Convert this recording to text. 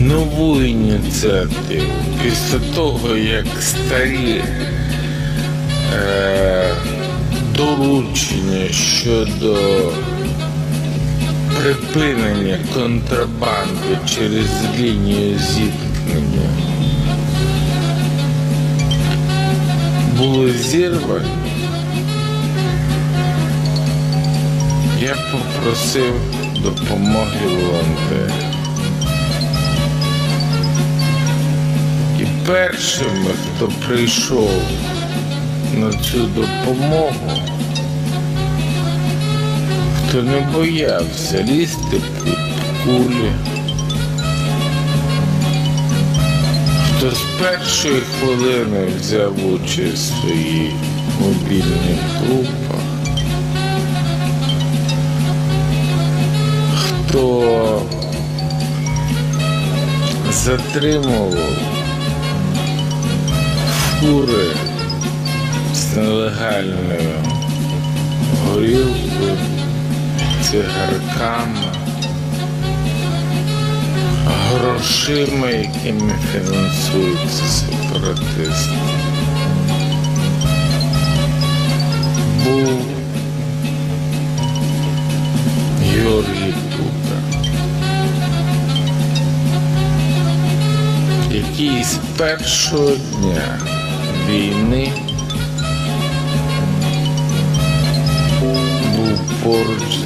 нову ініціативу після того, як старі е, доручення щодо припинення контрабанди через лінію зіткнення були зірвані, я попросив допомоги волонтерів. І першими, хто прийшов на цю допомогу, хто не боявся лізти під кулі, хто з першої хвилини взяв участь в своїх мобільних групах, хто затримував фури з нелегальною горілкою, цигарками, грошима, якими фінансуються сепаратисти. Який з першого дня війни був поруч